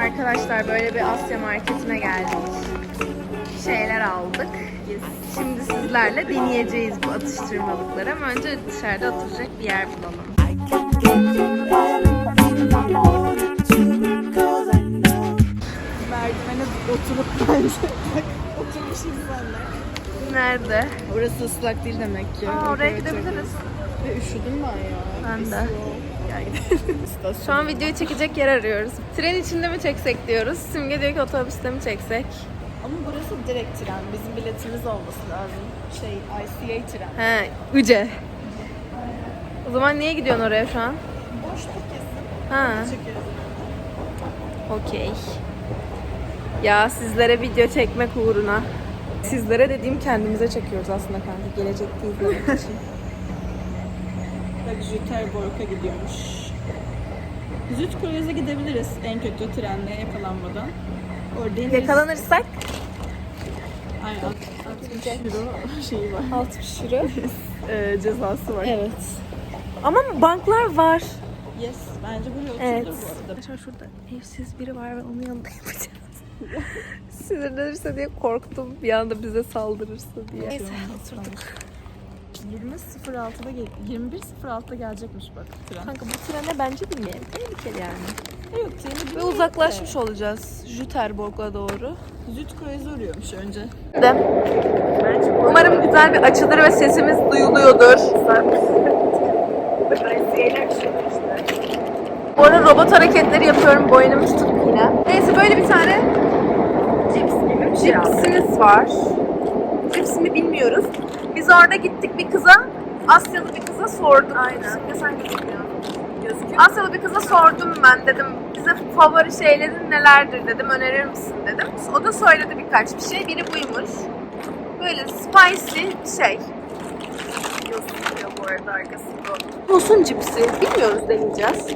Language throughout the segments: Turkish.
Arkadaşlar böyle bir Asya marketine geldik. Şeyler aldık. Şimdi sizlerle deneyeceğiz bu atıştırmalıkları ama önce dışarıda oturacak bir yer bulalım. Merdivene oturup bence. Oturmuş insanlar. Nerede? Orası ıslak değil demek ki. Aa, oraya gidebiliriz. Ve üşüdüm ben ya. Ben de. Gel gidelim. Şu an videoyu çekecek yer arıyoruz. Tren içinde mi çeksek diyoruz. Simge diyor ki otobüste mi çeksek? Ama burası direkt tren. Bizim biletimiz olması lazım. Şey ICA tren. He, Üce. O zaman niye gidiyorsun oraya şu an? Boşluk kesin. Ha, okey. Ya sizlere video çekmek uğruna. Sizlere dediğim kendimize çekiyoruz aslında kanka. Gelecekte izlemek için. Bak Jüterborg'a gidiyormuş. Zütkroyaz'a gidebiliriz en kötü trenle yakalanmadan. Orada ineriz. Yakalanırsak Aynen. 60 euro şeyi var. 60 euro. Ee, cezası var. Evet. Ama banklar var. Yes. Bence buraya Evet. oturulur bu arada. Şurada evsiz biri var ve onun yanında yapacağız. Sinirlenirse diye korktum. Bir anda bize saldırırsa diye. Neyse oturduk. 20.06'da gel 21.06'da gelecekmiş bak tren. Kanka bu trene bence binmeyelim. Tehlikeli yani. Yok treni Ve uzaklaşmış olacağız Jüterborg'a doğru. Zütkroyaz'a uğruyormuş önce. Umarım güzel bir açılır ve sesimiz duyuluyordur. Bu arada robot hareketleri yapıyorum. Boynum tutup yine. Neyse böyle bir tane cips Cipsimiz var. Cips mi bilmiyoruz. Biz orada gittik bir kıza, Asyalı bir kıza sorduk. Aynen. Şimdi sen gözükmüyor. Asyalı bir kıza sordum ben dedim. Bize favori şeylerin nelerdir dedim. Önerir misin dedim. O da söyledi birkaç bir şey. Biri buymuş. Böyle spicy bir şey. Yosun bu arada arkasında. Yosun cipsi. Bilmiyoruz deneyeceğiz.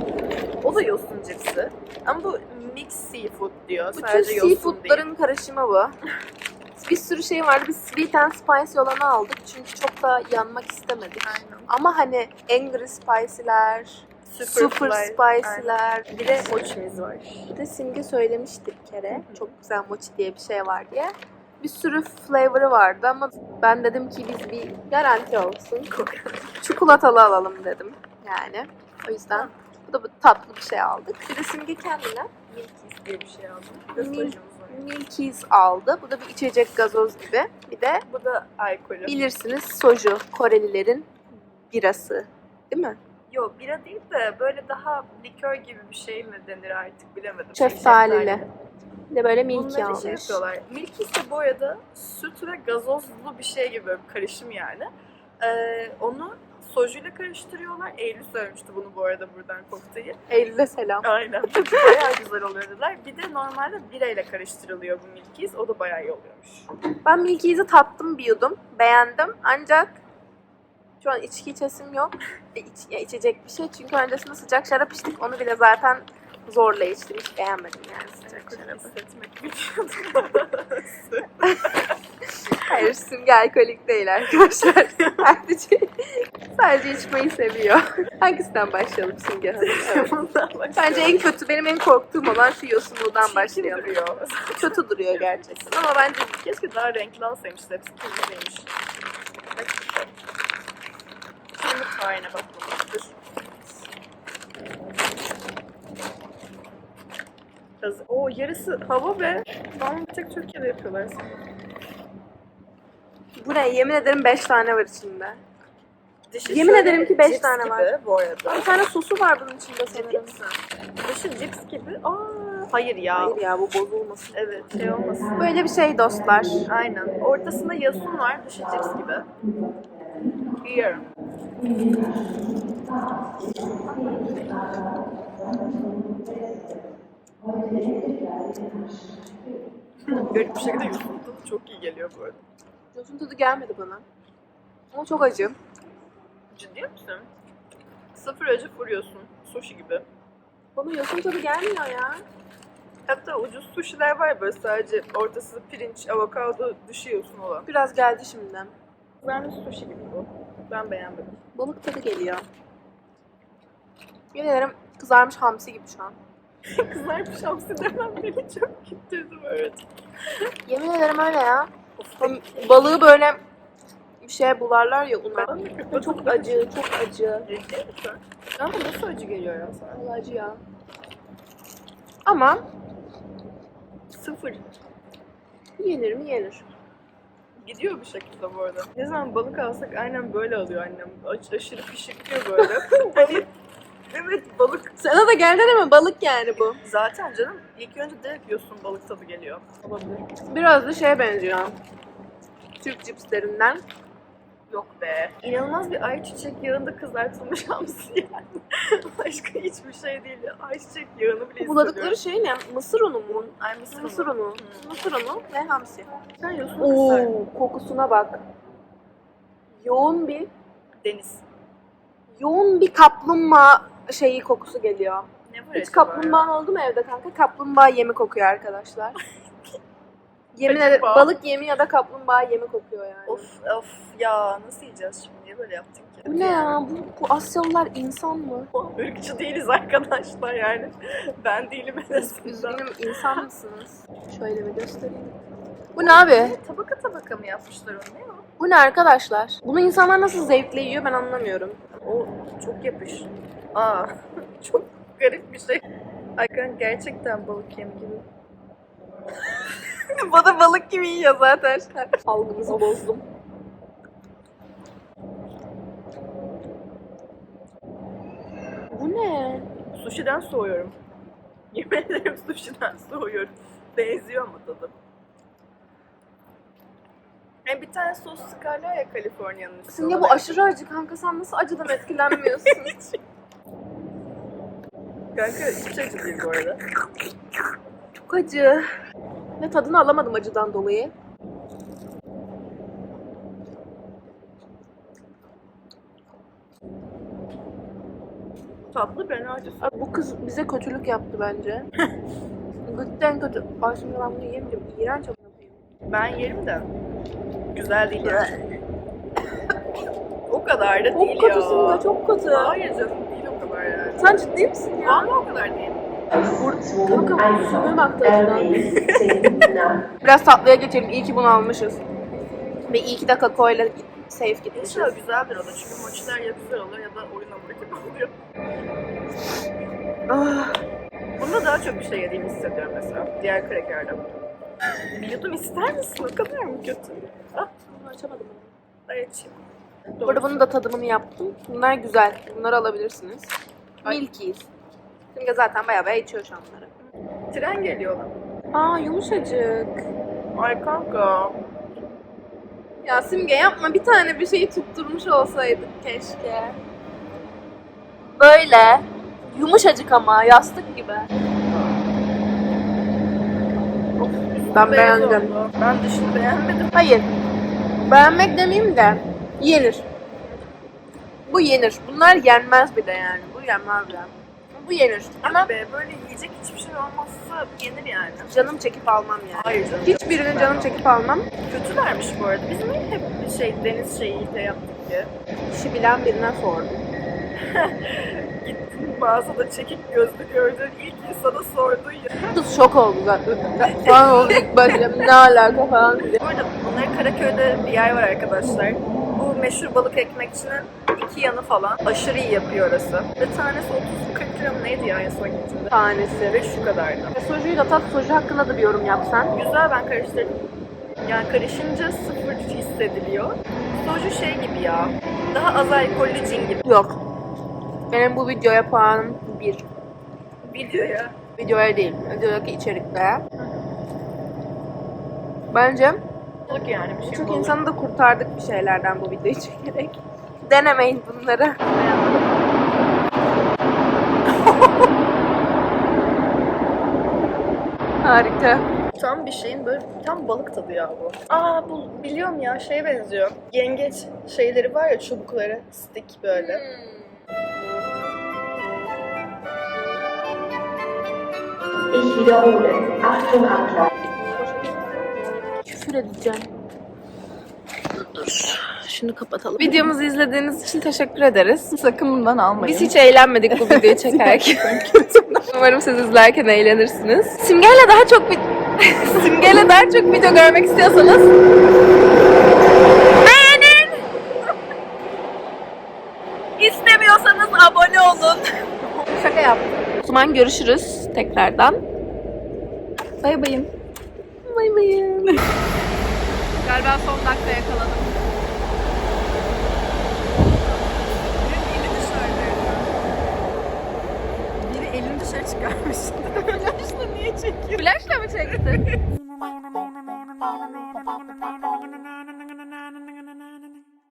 O da yosun cipsi. Ama bu mix seafood diyor. Bütün Sadece yosun değil. karışımı bu. Bir sürü şey vardı. Biz sweet and spicy olanı aldık. Çünkü çok da yanmak istemedik. Aynen. Ama hani angry spicy'ler, super, fly. spicy'ler, Bir de mochimiz var. Bir de Simge söylemişti bir kere. Çok güzel mochi diye bir şey var diye. Bir sürü flavor'ı vardı ama ben dedim ki biz bir garanti olsun. Çikolatalı alalım dedim yani. O yüzden bu da bu tatlı bir şey aldık. Bir de Simge kendine Milkies diye bir şey aldım. Mil- Göstericimiz var. Milkies aldı. Bu da bir içecek gazoz gibi. Bir de Bu da alkolü. bilirsiniz soju. Korelilerin birası. Değil mi? Yok bira değil de böyle daha likör gibi bir şey mi denir artık bilemedim. Şeftalili. Bir de böyle milky Bunları almış. şey yapıyorlar. Milkies de bu arada süt ve gazozlu bir şey gibi böyle bir karışım yani. Ee, onu sojuyla karıştırıyorlar. Eylül söylemişti bunu bu arada buradan kokteyli. Eylül'e selam. Aynen. bayağı güzel oluyor dediler. Bir de normalde birayla karıştırılıyor bu Milkies. O da bayağı iyi oluyormuş. Ben Milky'yi tattım bir yudum. Beğendim. Ancak şu an içki içesim yok. E, iç, ya içecek bir şey. Çünkü öncesinde sıcak şarap içtik. Onu bile zaten zorla içtim. Hiç beğenmedim yani sıcak şarabı. Hayır simge alkolik değil arkadaşlar. Sadece, sadece içmeyi seviyor. Hangisinden başlayalım Simge Hanım? Bence en kötü, benim en korktuğum olan şu yosunluğundan başlayalım. duruyor. Kötü duruyor gerçekten. Ama bence keşke daha renkli alsaymış. Hepsi kırmızıymış. Bak. Şimdi tarihine bakalım. Hazır. Oo yarısı hava be. Normal tek Türkiye'de yapıyorlar. Bu ne? Yemin ederim 5 tane var içinde. Dışı Yemin şöyle ederim ki beş cips tane gibi var. bu arada. Bir tane sosu var bunun içinde sanırım. Dışı cips gibi. Aa, hayır ya. Hayır ya bu bozulmasın. Evet şey olmasın. Böyle bir şey dostlar. Aynen. Ortasında yasun var, dışı cips gibi. Yiyorum. Garip bir şekilde yosun tadı çok iyi geliyor bu arada. Yosun tadı gelmedi bana. Ama çok acı. Ciddi misin? Sıfır acı furuyorsun. Sushi gibi. Bana yosun tadı gelmiyor ya. Hatta ucuz sushi'ler var böyle sadece ortası pirinç, avokado, dışı yosun olan. Biraz geldi şimdiden. Ben de sushi gibi bu. Ben beğenmedim. Balık tadı geliyor. Yemin ederim kızarmış hamsi gibi şu an. Kızarmış hamsi demem beni çok güldürdü evet. Yemin ederim öyle ya. Balığı böyle bir şeye bularlar ya. Ve Çok acı, çok acı. Ama nasıl acı geliyor ya sana? Vallahi acı ya. Ama Sıfır. yenir mi yenir. Gidiyor bir şekilde bu arada. Ne zaman balık alsak aynen böyle alıyor annem. Aş aşırı pişiriyor böyle. hani evet balık. Sana da geldi ama balık yani bu. Zaten canım ilk önce direkt yiyorsun balık tadı geliyor. Olabilir. Biraz da şeye benziyor. Türk cipslerinden. Yok be. İnanılmaz bir ayçiçek yağında kızartılmış hamsi yani. Başka hiçbir şey değil. Ayçiçek yağını bile Bu buladıkları şey ne? Mısır unu mu? Ay mısır, Mısır unu. unu. Mısır unu ve hamsi. Sen yiyorsun. Oo, kokusuna bak. Yoğun bir Deniz. yoğun bir kaplumbağa şeyi kokusu geliyor. Ne var Hiç acaba kaplumbağan oldu mu evde kanka? Kaplumbağa yemi kokuyor arkadaşlar. Yemin Acaba? ederim balık yemi ya da kaplumbağa yemi kokuyor yani. ya? Of of ya nasıl yiyeceğiz şimdi? Niye böyle yaptık ki? Bu ne ya? Bu, bu Asyalılar insan mı? Irkçı değiliz arkadaşlar yani. Ben değilim en azından. Üzgünüm insan mısınız? Şöyle bir göstereyim. Bu ne abi? Tabaka tabaka mı yapmışlar onu ne o? Bu ne arkadaşlar? Bunu insanlar nasıl zevkle yiyor ben anlamıyorum. O çok yapış. Aa çok garip bir şey. Aykan gerçekten balık yemi gibi. Bana balık gibi yiyor zaten. Algımızı bozdum. Bu ne? Sushi'den soğuyorum. Yemin ederim sushi'den soğuyorum. Benziyor ama tadı. Yani bir tane sos sıkarlar ya Kaliforniya'nın üstüne. Simge bu aşırı acı kanka sen nasıl acıdan etkilenmiyorsun? Kanka hiç acı değil bu arada. Çok acı. Ve tadını alamadım acıdan dolayı. Tatlı ben acısı. Abi bu kız bize kötülük yaptı bence. Gıtten kötü. Ay şimdi ben bunu yemeyeceğim. İğrenç. Ben yerim de. Güzel değil yani. o kadar da Çok değil ya. Simge çok kötü. Hayır canım değil o kadar yani. Sen ciddi misin ya? Vallahi o kadar değil. Kanka suyun aktı acıdan. Elena. Biraz tatlıya geçelim. İyi ki bunu almışız. Ve iyi ki de kakaoyla safe gitmişiz. İnşallah güzeldir o da çünkü mochiler ya güzel olur ya da oyun hamuru gibi oluyor. Ah, Bunda daha çok bir şey yediğimi hissediyorum mesela. Diğer krakerden. Bir yudum ister misin? O kadar mı kötü? Ah, açamadım. ay açayım. Bu arada bunun da tadımını yaptım. Bunlar güzel. Bunları alabilirsiniz. Ay. Milkies. Simge zaten bayağı bayağı içiyor şu an bunları. Tren geliyor lan. Aa yumuşacık. Ay kanka. Ya Simge yapma bir tane bir şeyi tutturmuş olsaydık keşke. Böyle. Yumuşacık ama yastık gibi. Ben Beyaz beğendim. oldu. Ben dışını beğenmedim. Hayır. Beğenmek demeyeyim de yenir. Bu yenir. Bunlar yenmez bir de yani. Bu yenmez bile. Bu yenir. Ama Be, böyle yiyecek hiçbir şey olmazsa yenir yani. canım çekip almam yani. Hayır canım. Hiçbirinin canım çekip almam. Kötülermiş bu arada. Biz niye hep şey deniz şeyiyle yaptık ki? İşi bilen birine sordum. Mağazada çekik gözlü gördün ilk insana sordun ya. Kız şok oldu zaten. Falan oldu ilk başta. Ne alaka falan diye. Bu arada bunların Karaköy'de bir yer var arkadaşlar. Bu meşhur balık ekmekçinin iki yanı falan. Aşırı iyi yapıyor orası. Ve tanesi 30-40 lira mı neydi ya en son gittiğimde? Tanesi. Ve şu kadardı. Ve sojuyu da tat. Soju hakkında da bir yorum yapsan. Güzel ben karıştırdım. Yani karışınca sıfır hissediliyor. Soju şey gibi ya. Daha az alkollü cin gibi. Yok. Benim bu videoya puanım bir. Video ya. Videoya değil. Videodaki içerikte. Bence Balık yani bir şey balık. insanı da kurtardık bir şeylerden bu videoyu çekerek. Denemeyin bunları. Harika. Tam bir şeyin böyle tam balık tadı ya bu. Aa bu biliyorum ya şeye benziyor. Yengeç şeyleri var ya çubukları, stick böyle. Ich wiederhole. Achtung, Abgleich. Küfür edeceğim. Dur. şunu kapatalım. Videomuzu izlediğiniz için teşekkür ederiz. Sakın bundan almayın. Biz hiç eğlenmedik bu videoyu çekerken. Umarım siz izlerken eğlenirsiniz. Simge'yle daha çok vi- Simge'yle daha çok video görmek istiyorsanız beğenin. İstemiyorsanız abone olun. Şaka yaptım. Zaman görüşürüz tekrardan. Bay bayın. Bay bayın. Galiba son dakika yakaladım. Biri elini dışarı çıkarmış. Flaşla niye çekiyor? Flashla mı çektin?